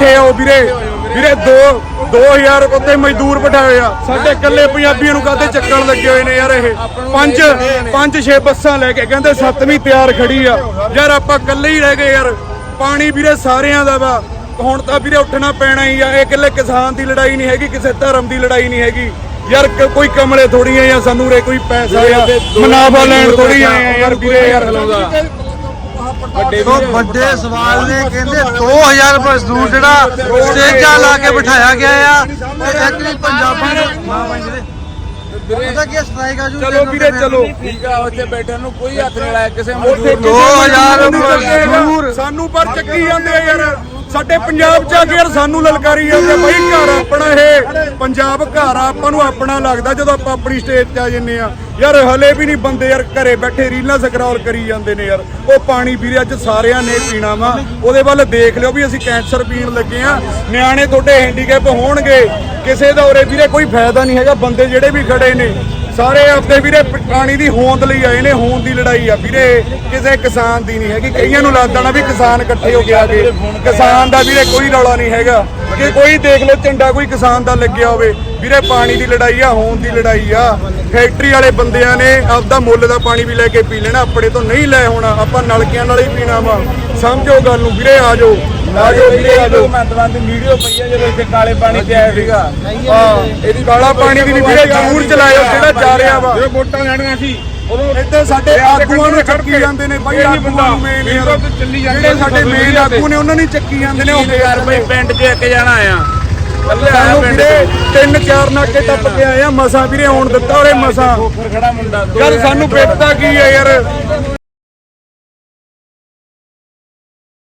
ਇੱਥੇ ਆਓ ਵੀਰੇ। ਵੀਰੇ 2 2000 ਉੱਤੇ ਮਜ਼ਦੂਰ ਬਿਠਾਏ ਆ। ਸਾਡੇ ਇਕੱਲੇ ਪੰਜਾਬੀਆਂ ਨੂੰ ਕਾਹਤੇ ਚੱਕਣ ਲੱਗੇ ਹੋਏ ਨੇ ਯਾਰ ਇਹ? ਪੰਜ ਪੰਜ ਛੇ ਬੱਸਾਂ ਲੈ ਕੇ ਕਹਿੰਦੇ ਸੱਤਵੀਂ ਤਿਆਰ ਖੜੀ ਆ। ਯਾਰ ਆਪਾਂ ਇਕੱਲੇ ਹੀ ਰਹਿ ਗਏ ਯਾਰ। ਪਾਣੀ ਵੀਰੇ ਸਾਰਿਆਂ ਦਾ ਵਾ। ਹੁਣ ਤਾਂ ਵੀਰੇ ਉੱਠਣਾ ਪੈਣਾ ਹੀ ਆ। ਇਹ ਇਕੱਲੇ ਕਿਸਾਨ ਦੀ ਲੜਾਈ ਨਹੀਂ ਹੈਗੀ ਕਿਸੇ ਧਰਮ ਦੀ ਲੜਾਈ ਨਹੀਂ ਹੈਗੀ। ਯਾਰ ਕੋਈ ਕਮਲੇ ਥੋੜੀ ਆ ਜਾਂ ਸਾਨੂੰ ਰੇ ਕੋਈ ਪੈਸਾ ਆ ਮਨਾਵਾ ਲੈਣ ਥੋੜੀ ਆ ਯਾਰ ਵੀਰੇ ਯਾਰ। ਤੋਂ ਵੱਡੇ ਸਵਾਲ ਨੇ ਕਹਿੰਦੇ 2000 ਮਜ਼ਦੂਰ ਜਿਹੜਾ ਸਟੇਜਾਂ ਲਾ ਕੇ ਬਿਠਾਇਆ ਗਿਆ ਆ। ਤੇ ਇੱਕ ਵੀ ਪੰਜਾਬੀ ਨੂੰ ਪਤਾ ਕੀ ਸਟ੍ਰਾਈਕ ਆ ਜੂ ਚਲੋ ਵੀਰੇ ਚਲੋ। ਠੀਕ ਆ ਉੱਥੇ ਬੈਠਣ ਨੂੰ ਕੋਈ ਹੱਥ ਨਹੀਂ ਲਾਇਆ ਕਿਸੇ ਮਜ਼ਦੂਰ ਕਿਸੇ ਦੋ ਹਜ਼ਾਰ ਨੂੰ ਚੱਕੇਗਾ। ਮਜ਼ਦੂਰ। ਸਾਨੂੰ ਪਰ ਚੱਕੀ ਜਾਂਦੇ ਆ ਯਾਰ। ਸਾਡੇ ਪੰਜਾਬ ਚ ਆ ਕੇ ਯਾਰ ਸਾਨੂੰ ਲਲਕਾਰੀ ਜਾਂਦੇ ਬਈ ਘਰ ਆਪਣਾ ਇਹ। ਪੰਜਾਬ ਘਰ ਆ, ਆਪਾਂ ਨੂੰ ਆਪਣਾ ਲੱਗਦਾ ਜਦੋਂ ਆਪਾਂ ਆਪਣੀ ਸਟੇਜ ਤੇ ਆ ਜੰਨੇ ਆ। ਯਾਰ, ਹਲੇ ਵੀ ਨਹੀਂ ਬੰਦੇ ਯਾਰ ਘਰੇ ਬੈਠੇ ਰੀਲਾਂ ਸਕਰੋਲ ਕਰੀ ਜਾਂਦੇ ਨੇ ਯਾਰ। ਉਹ ਪਾਣੀ ਵੀਰੇ ਅੱਜ ਸਾਰਿਆਂ ਨੇ ਪੀਣਾ ਵਾ। ਉਹਦੇ ਵੱਲ ਦੇਖ ਲਿਓ ਵੀ ਅਸੀਂ ਕੈਂਸਰ ਪੀਣ ਲੱਗੇ ਆ। ਨਿਆਣੇ ਤੁਹਾਡੇ ਹੈਂਡੀਕੈਪ ਹੋਣਗੇ। ਕਿਸੇ ਦਾ ਉਰੇ ਵੀਰੇ ਕੋਈ ਫਾਇਦਾ ਨਹੀਂ ਹੈਗਾ, ਬੰਦੇ ਜਿਹੜੇ ਵੀ ਖੜੇ ਨੇ, ਸਾਰੇ ਆਪਦੇ ਵੀਰੇ ਪਾਣੀ ਦੀ ਹੋਂਦ ਲਈ ਆਏ ਨੇ, ਹੋਂਦ ਦੀ ਲੜਾਈ ਆ। ਵੀਰੇ, ਕਿਸੇ ਕਿਸਾਨ ਦੀ ਨਹੀਂ ਹੈਗੀ। ਕਈਆਂ ਨੂੰ ਲੱਗਦਾ ਨਾ ਵੀ ਕਿਸਾਨ ਇਕੱਠੇ ਹੋ ਕੇ ਆ ਗਏ। ਕਿਸਾਨ ਦਾ ਵੀਰੇ ਕੋਈ ਰੌਲਾ ਨਹੀਂ ਹੈਗਾ। ਕਿ ਕੋਈ ਦੇਖ ਲਓ ਝੰਡਾ ਕੋਈ ਕਿਸਾਨ ਦਾ ਲੱਗਿਆ ਹੋਵੇ। ਵੀਰੇ ਪਾਣੀ ਦੀ ਲੜਾਈ ਆ ਹੋਂਦ ਦੀ ਲੜਾਈ ਆ। ਫੈਕਟਰੀ ਵਾਲੇ ਬੰਦਿਆਂ ਨੇ ਆਪਦਾ ਮੁੱਲ ਦਾ ਪਾਣੀ ਵੀ ਲੈ ਕੇ ਪੀ ਲੈਣਾ ਆਪਣੇ ਤੋਂ ਨਹੀਂ ਲੈ ਹੋਣਾ ਆਪਾਂ ਨਲਕਿਆਂ ਨਾਲ ਹੀ ਪੀਣਾ ਵਾ। ਸਮਝੋ ਗੱਲ ਨੂੰ ਵੀਰੇ ਆ ਜਾਓ। ਆ ਜਾਓ ਵੀਰੇ ਆ ਜਾਓ। ਮੰਤਵਾਂ ਦੀ ਵੀਡੀਓ ਪਈ ਆ ਜਦੋਂ ਇੱਥੇ ਕਾਲੇ ਪਾਣੀ ਤੇ ਆਇਆ ਸੀਗਾ। ਹਾਂ। ਇਹਦੀ ਕਾਲਾ ਪਾਣੀ ਦੀ ਵੀਰੇ ਜ਼ਰੂਰ ਚਲਾਇਓ ਜਿਹੜਾ ਜਾ ਰਿਹਾ ਵਾ। ਜਦੋਂ ਵੋਟਾਂ ਲੈਣੀਆਂ ਸੀ। ਇੱਥੇ ਸਾਡੇ ਆਗੂਆਂ ਨੂੰ ਚੱਕੀ ਜਾਂਦੇ ਨੇ ਬਾਈ ਆਗੂਆਂ। ਨੂੰ ਮੇਨ ਵੀਹ ਤੋਂ ਤੇ ਚੱਲੀ ਜਾਂਦੇ ਜਿਹੜੇ ਸਾਡੇ ਮੇਨ ਆਗੂ ਨੇ ਉਹਨਾਂ ਨੂੰ ਚੱਕੀ ਜਾਂਦੇ ਨੇ ਉਹ ਯਾਰ ਬਈ ਪਿੰਡ 'ਚ ਇੱਕ ਜਣਾ ਆਇਆ। ਸਾਨੂੰ ਵੀਰੇ ਤਿੰਨ ਚਾਰ ਨਾਕੇ ਟੱਪ ਕੇ ਆਏ ਆ ਮਸਾਂ ਵੀਰੇ ਆਉਣ ਦਿੱਤਾ ਉਹਰੇ ਮਸਾਂ। ਖੋਖਰ ਖੜਾ ਮੁੰਡਾ ਦੋ ਯਾਰ ਸਾਨੂੰ ਬੇਟਾ ਕੀ ਹੈ ਯਾਰ?